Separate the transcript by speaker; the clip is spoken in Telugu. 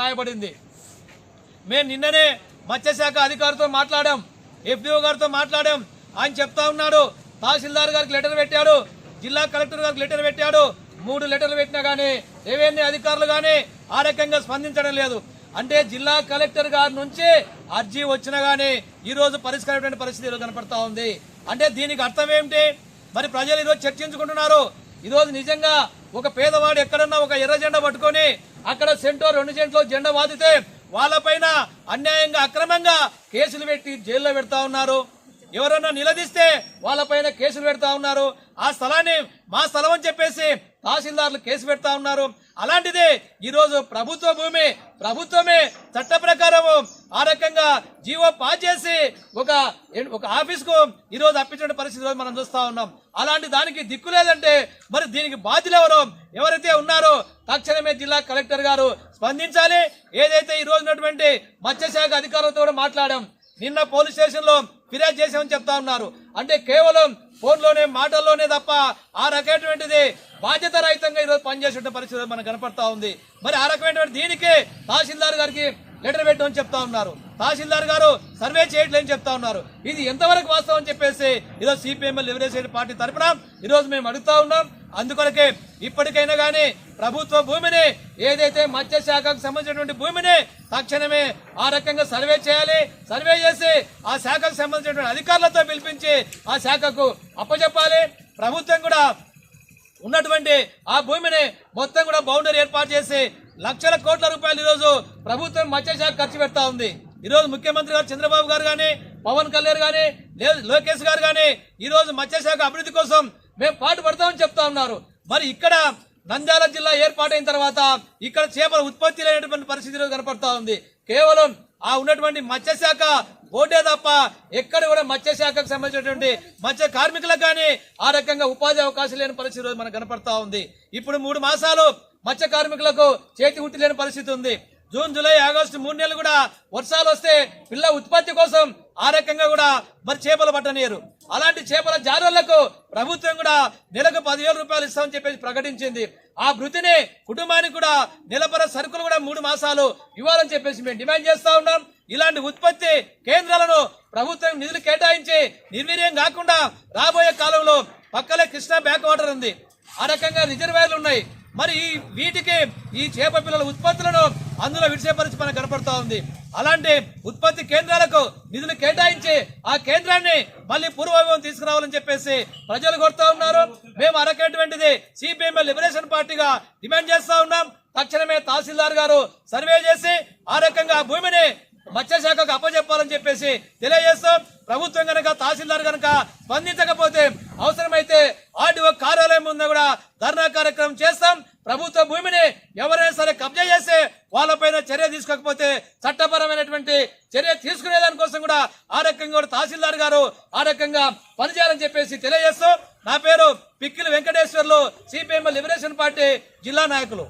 Speaker 1: రాయబడింది. మేము నిన్ననే మత్స్యశాఖ అధికారితో మాట్లాడాం ఎఫ్డిఓ గారితో మాట్లాడాం. ఆయన చెప్తా ఉన్నాడు తహసీల్దార్ గారికి లెటర్ పెట్టాడు జిల్లా కలెక్టర్ గారికి లెటర్ పెట్టాడు. మూడు లెటర్లు పెట్టినా కానీ రెవెన్యూ అధికారులు కానీ ఆ రకంగా స్పందించడం లేదు. అంటే జిల్లా కలెక్టర్ గారి నుంచి అర్జీ వచ్చినా కానీ ఈరోజు పరిష్కారమైన పరిస్థితి కనపడతా ఉంది. అంటే దీనికి అర్థం ఏమిటి? మరి ప్రజలు ఈరోజు చర్చించుకుంటున్నారు ఈరోజు నిజంగా ఒక పేదవాడు ఎక్కడన్నా ఒక ఎర్ర జెండా పట్టుకొని అక్కడ సెంటో రెండు సెంట్లో జెండా వాదితే వాళ్ళపైన అన్యాయంగా అక్రమంగా కేసులు పెట్టి జైల్లో పెడతా ఉన్నారు. ఎవరన్నా నిలదీస్తే వాళ్ళపైన కేసులు పెడతా ఉన్నారు. ఆ స్థలాన్ని మా స్థలం అని చెప్పేసి తహసీల్దార్లు కేసు పెడతా ఉన్నారు. అలాంటిది ఈరోజు ప్రభుత్వ భూమి ప్రభుత్వమే చట్ట ప్రకారము ఆ రకంగా జీవో పాస్ చేసి ఒక ఒక ఆఫీస్కు ఈ అప్పించిన పరిస్థితి మనం చూస్తా ఉన్నాం. అలాంటి దానికి దిక్కు లేదంటే మరి దీనికి బాధ్యులు ఎవరు? ఎవరైతే ఉన్నారో తక్షణమే జిల్లా కలెక్టర్ గారు స్పందించాలి. ఏదైతే ఈ రోజు ఉన్నటువంటి మత్స్యశాఖ అధికారులతో కూడా మాట్లాడాం. నిన్న పోలీస్ స్టేషన్లో ఫిర్యాదు చేసామని చెప్తా ఉన్నారు. అంటే కేవలం ఫోన్లోనే మాటల్లోనే తప్ప ఆ రకమైనటువంటిది బాధ్యత రహితంగా ఈరోజు పనిచేసే పరిస్థితి మనకు కనపడతా ఉంది. మరి ఆ రకమైనటువంటి దీనికి తహసీల్దార్ గారికి లెటర్ పెట్టమని చెప్తా ఉన్నారు. తహసీల్దార్ గారు సర్వే చేయట్లేని చెప్తా ఉన్నారు. ఇది ఎంతవరకు వాస్తవం అని చెప్పేసి ఈరోజు సిపిఎం లిబరేషన్ పార్టీ తరఫున ఈరోజు మేము అడుగుతా ఉన్నాం. అందుకొరకే ఇప్పటికైనా కానీ ప్రభుత్వ భూమిని ఏదైతే మత్స్యశాఖకు సంబంధించినటువంటి భూమిని తక్షణమే ఆ రకంగా సర్వే చేయాలి. సర్వే చేసి ఆ శాఖకు సంబంధించినటువంటి అధికారులతో పిలిపించి ఆ శాఖకు అప్పచెప్పాలి. ప్రభుత్వం కూడా ఉన్నటువంటి ఆ భూమిని మొత్తం కూడా బౌండరీ ఏర్పాటు చేసి లక్షల కోట్ల రూపాయలు ఈరోజు ప్రభుత్వం మత్స్యశాఖ ఖర్చు పెడతా ఉంది. ఈరోజు ముఖ్యమంత్రి గారు చంద్రబాబు గారు కానీ పవన్ కళ్యాణ్ కానీ లేదు లోకేష్ గారు కానీ ఈరోజు మత్స్యశాఖ అభివృద్ధి కోసం మేము పాటు పడతామని చెప్తా ఉన్నారు. మరి ఇక్కడ నంద్యాల జిల్లా ఏర్పాటైన తర్వాత ఇక్కడ చేపల ఉత్పత్తి లేనటువంటి పరిస్థితి కనపడతా ఉంది. కేవలం ఆ ఉన్నటువంటి మత్స్యశాఖ బోర్డే తప్ప ఎక్కడ కూడా మత్స్యశాఖకు సంబంధించినటువంటి మత్స్య కార్మికులకు కానీ ఆ రకంగా ఉపాధి అవకాశం లేని పరిస్థితి రోజు మనకు కనపడతా ఉంది. ఇప్పుడు మూడు మాసాలు మత్స్య కార్మికులకు చేతి ఉట్టి లేని పరిస్థితి ఉంది. జూన్ జూలై ఆగస్టు మూడు నెలలు కూడా వర్షాలు వస్తే పిల్ల ఉత్పత్తి కోసం ఆ రకంగా కూడా మరి చేపలు పట్టనీయరు. అలాంటి చేపల జారులకు ప్రభుత్వం కూడా నెలకు పదివేల రూపాయలు ఇస్తామని చెప్పేసి ప్రకటించింది. ఆ వృత్తిని కుటుంబానికి కూడా నిలబర సరుకులు కూడా మూడు మాసాలు ఇవ్వాలని చెప్పేసి మేము డిమాండ్ చేస్తా ఉన్నాం. ఇలాంటి ఉత్పత్తి కేంద్రాలను ప్రభుత్వం నిధులు కేటాయించి నిర్వీర్యం కాకుండా రాబోయే కాలంలో పక్కలే కృష్ణా బ్యాక్ వాటర్ ఉంది. ఆ రకంగా రిజర్వాయర్లు ఉన్నాయి. మరి వీటికి ఈ చేప పిల్లల ఉత్పత్తులను అందులో విడిచేపరిచి మనకు కనపడతా ఉంది. అలాంటి ఉత్పత్తి కేంద్రాలకు నిధులు కేటాయించి ఆ కేంద్రాన్ని మళ్ళీ పూర్వవైభవం తీసుకురావాలని చెప్పేసి ప్రజలు కోరుతా ఉన్నారు. మేము అరకేటువంటిది సిపిఎం లిబరేషన్ పార్టీగా డిమాండ్ చేస్తా ఉన్నాం. తక్షణమే తహసీల్దార్ గారు సర్వే చేసి ఆ రకంగా భూమిని మత్స్యశాఖకు అప్పచెప్పాలని చెప్పేసి తెలియజేస్తాం. ప్రభుత్వం గనక తహసీల్దార్ గనక స్పందించక ముందు కూడా ధర్నా కార్యక్రమం చేస్తాం. ప్రభుత్వ భూమిని ఎవరైనా సరే కబ్జా చేస్తే వాళ్ళపైన చర్య తీసుకోకపోతే చట్టపరమైనటువంటి చర్య తీసుకునే దానికోసం కూడా ఆ రకంగా కూడా తహసీల్దార్ గారు ఆ రకంగా పనిచేయాలని చెప్పేసి తెలియజేస్తూ నా పేరు Pikkili Venkateswarlu CPM liberation party జిల్లా నాయకులు.